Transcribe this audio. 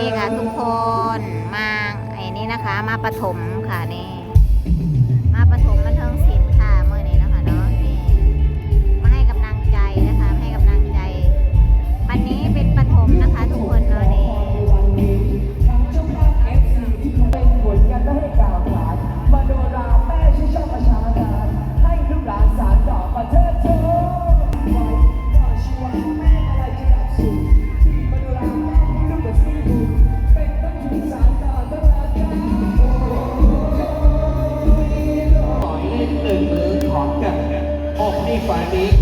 นี่ค่ะทุกคนมาไอ้นี่นะคะ มาปฐมค่ะนี่ happy.